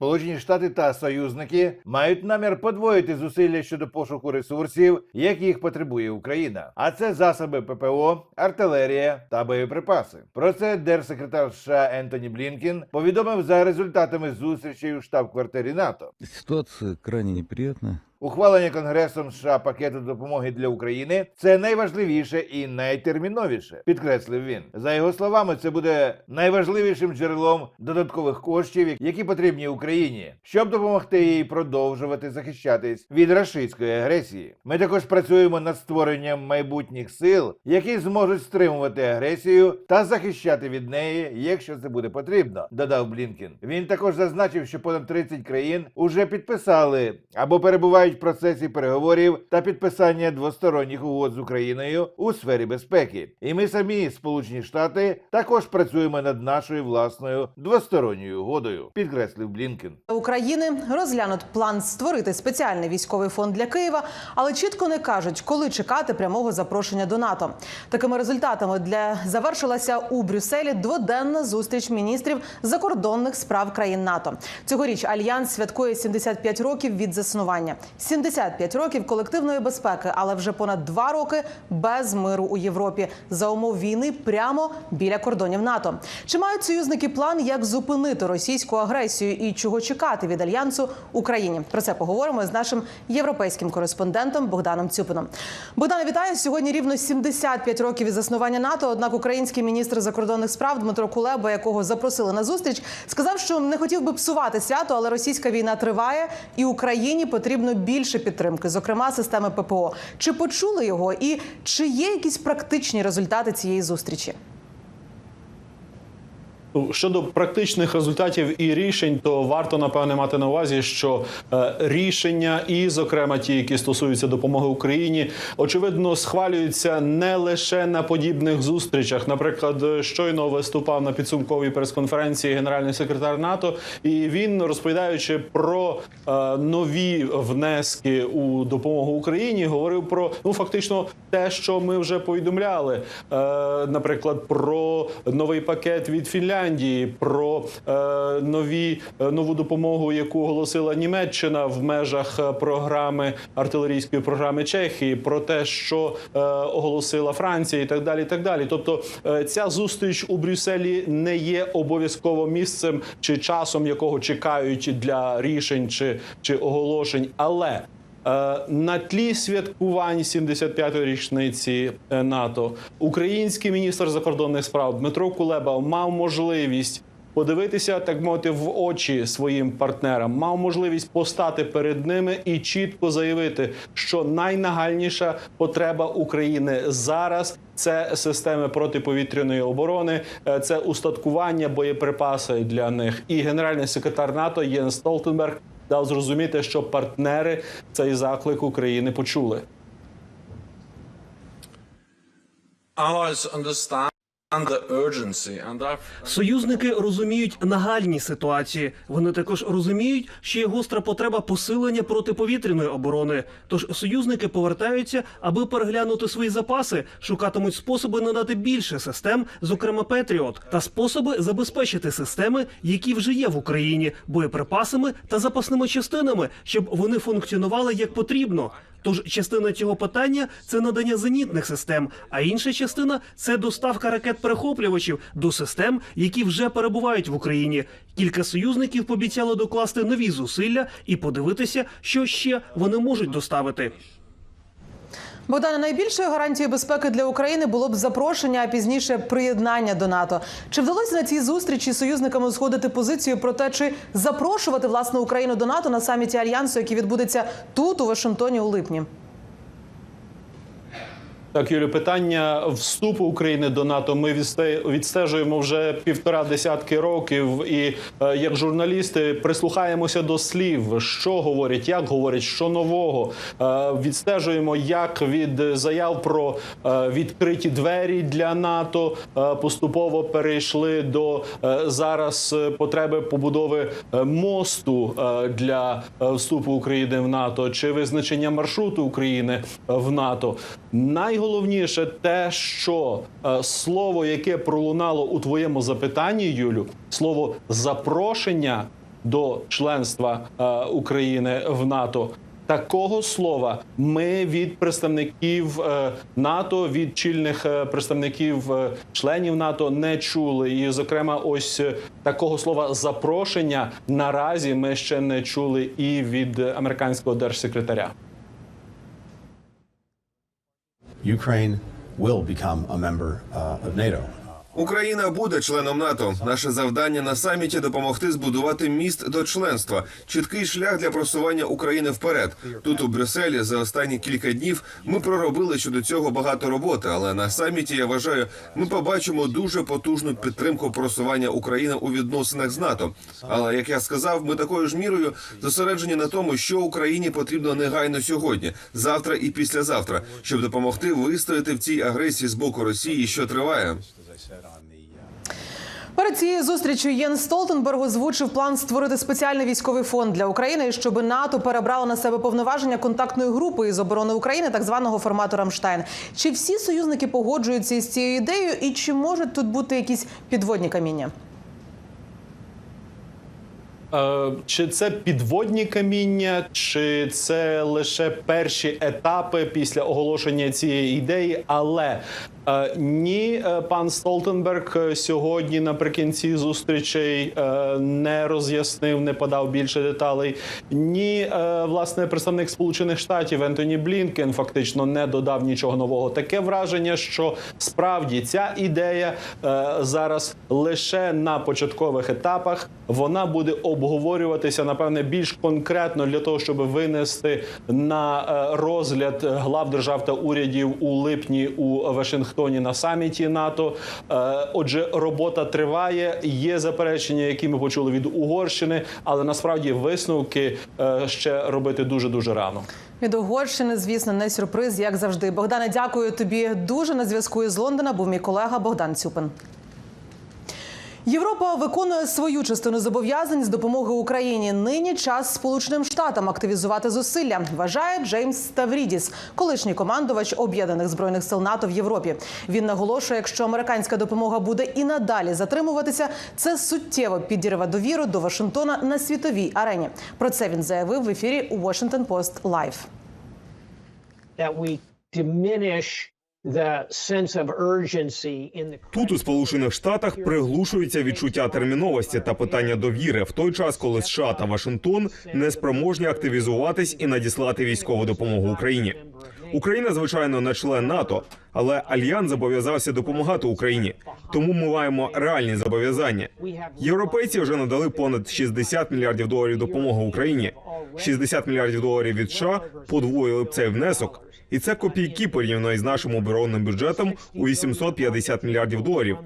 Сполучені Штати та союзники мають намір подвоїти зусилля щодо пошуку ресурсів, яких потребує Україна. А це засоби ППО, артилерія та боєприпаси. Про це держсекретар США Ентоні Блінкін повідомив за результатами зустрічей у штаб-квартирі НАТО. Ситуація крайне неприятная. Ухвалення Конгресом США пакету допомоги для України це найважливіше і найтерміновіше, підкреслив він. За його словами, це буде найважливішим джерелом додаткових коштів, які потрібні Україні, щоб допомогти їй продовжувати захищатись від рашистської агресії. Ми також працюємо над створенням майбутніх сил, які зможуть стримувати агресію та захищати від неї, якщо це буде потрібно. Додав Блінкін. Він також зазначив, що понад 30 країн уже підписали або перебувають в процесі переговорів та підписання двосторонніх угод з Україною у сфері безпеки. І ми самі, Сполучені Штати, також працюємо над нашою власною двосторонньою угодою, підкреслив Блінкен. України розглянуть план створити спеціальний військовий фонд для Києва, але чітко не кажуть, коли чекати прямого запрошення до НАТО. Такими результатами для завершилася у Брюсселі дводенна зустріч міністрів закордонних справ країн НАТО. Цьогоріч альянс святкує 75 років від заснування. 75 років колективної безпеки, але вже понад два роки без миру у Європі за умов війни прямо біля кордонів НАТО. Чи мають союзники план, як зупинити російську агресію і чого чекати від альянсу Україні? Про це поговоримо з нашим європейським кореспондентом Богданом Цюпином. Богдане, вітаю сьогодні. Рівно 75 років від заснування НАТО. Однак український міністр закордонних справ Дмитро Кулеба, якого запросили на зустріч, сказав, що не хотів би псувати свято, але російська війна триває, і Україні потрібно більше підтримки, зокрема системи ППО. Чи почули його, і чи є якісь практичні результати цієї зустрічі? Щодо практичних результатів і рішень, то варто напевне мати на увазі, що е, рішення, і, зокрема, ті, які стосуються допомоги Україні, очевидно, схвалюються не лише на подібних зустрічах. Наприклад, щойно виступав на підсумковій прес-конференції генеральний секретар НАТО, і він, розповідаючи про е, нові внески у допомогу Україні, говорив про ну фактично те, що ми вже повідомляли. Е, наприклад, про новий пакет від Фінляндії, про е, нові е, нову допомогу, яку оголосила Німеччина в межах е, програми артилерійської програми Чехії, про те, що е, оголосила Франція, і так далі. І так далі. Тобто, е, ця зустріч у Брюсселі не є обов'язково місцем чи часом, якого чекають для рішень чи, чи оголошень, але На тлі святкувань 75-ї річниці е, НАТО український міністр закордонних справ Дмитро Кулеба мав можливість подивитися, так мовити, в очі своїм партнерам, мав можливість постати перед ними і чітко заявити, що найнагальніша потреба України зараз. Це системи протиповітряної оборони, е, це устаткування боєприпаси для них. І генеральний секретар НАТО Єн Столтенберг дав зрозуміти, що партнери цей заклик України почули. Союзники розуміють нагальні ситуації. Вони також розуміють, що є гостра потреба посилення протиповітряної оборони. Тож союзники повертаються, аби переглянути свої запаси, шукатимуть способи надати більше систем, зокрема Петріот, та способи забезпечити системи, які вже є в Україні, боєприпасами та запасними частинами, щоб вони функціонували як потрібно. Тож частина цього питання це надання зенітних систем, а інша частина це доставка ракет-перехоплювачів до систем, які вже перебувають в Україні. Кілька союзників пообіцяло докласти нові зусилля і подивитися, що ще вони можуть доставити. Богдане, найбільшою гарантією безпеки для України було б запрошення, а пізніше приєднання до НАТО. Чи вдалося на цій зустрічі союзниками узгодити позицію про те, чи запрошувати власне Україну до НАТО на саміті альянсу, який відбудеться тут, у Вашингтоні, у липні? Так, Юлю, питання вступу України до НАТО ми відстежуємо вже півтора десятки років, і е, як журналісти прислухаємося до слів, що говорять, як говорять, що нового. Е, відстежуємо, як від заяв про е, відкриті двері для НАТО поступово перейшли до зараз потреби побудови мосту для вступу України в НАТО чи визначення маршруту України в НАТО. Найголовніше те, що е, слово, яке пролунало у твоєму запитанні, Юлю, слово запрошення до членства е, України в НАТО. Такого слова ми від представників е, НАТО, від чільних е, представників е, членів НАТО не чули. І, зокрема, ось такого слова запрошення наразі ми ще не чули і від американського держсекретаря. Ukraine will become a member uh, of NATO. Україна буде членом НАТО. Наше завдання на саміті допомогти збудувати міст до членства, чіткий шлях для просування України вперед. Тут у Брюсселі за останні кілька днів ми проробили щодо цього багато роботи. Але на саміті я вважаю, ми побачимо дуже потужну підтримку просування України у відносинах з НАТО. Але як я сказав, ми такою ж мірою зосереджені на тому, що Україні потрібно негайно сьогодні, завтра і післязавтра, щоб допомогти вистояти в цій агресії з боку Росії, що триває. Перед цією зустрічю Єн Столтенберг озвучив план створити спеціальний військовий фонд для України, щоб НАТО перебрало на себе повноваження контактної групи із оборони України, так званого формату Рамштайн. Чи всі союзники погоджуються із цією ідеєю, і чи можуть тут бути якісь підводні каміння? Е, Чи це підводні каміння, чи це лише перші етапи після оголошення цієї ідеї? Але ні, е, пан Столтенберг е, сьогодні наприкінці зустрічей е, не роз'яснив, не подав більше деталей. Ні, е, власне, представник Сполучених Штатів Ентоні Блінкен фактично не додав нічого нового. Таке враження, що справді ця ідея е, зараз лише на початкових етапах вона буде обговорюватися напевне більш конкретно для того, щоб винести на е, розгляд глав держав та урядів у липні у Вашингтоні на саміті НАТО. Е, Отже, робота триває. Є заперечення, які ми почули від Угорщини, але насправді висновки е, ще робити дуже дуже рано. Від Угорщини, звісно, не сюрприз, як завжди. Богдане, дякую тобі дуже на зв'язку із Лондона. Був мій колега Богдан Цюпин. Європа виконує свою частину зобов'язань з допомоги Україні. Нині час Сполученим Штатам активізувати зусилля, вважає Джеймс Ставрідіс, колишній командувач об'єднаних збройних сил НАТО в Європі. Він наголошує, якщо американська допомога буде і надалі затримуватися, це суттєво підірве довіру до Вашингтона на світовій арені. Про це він заявив в ефірі Washington Post Live. that we diminish Тут у Сполучених Штатах приглушується відчуття терміновості та питання довіри в той час, коли США та Вашингтон не спроможні активізуватись і надіслати військову допомогу Україні. Україна, звичайно, не член НАТО, але альянс зобов'язався допомагати Україні. Тому ми маємо реальні зобов'язання. Європейці вже надали понад 60 мільярдів доларів допомоги Україні. 60 мільярдів доларів від США подвоїли б цей внесок. І це копійки порівняно із нашим оборонним бюджетом у 850 мільярдів доларів.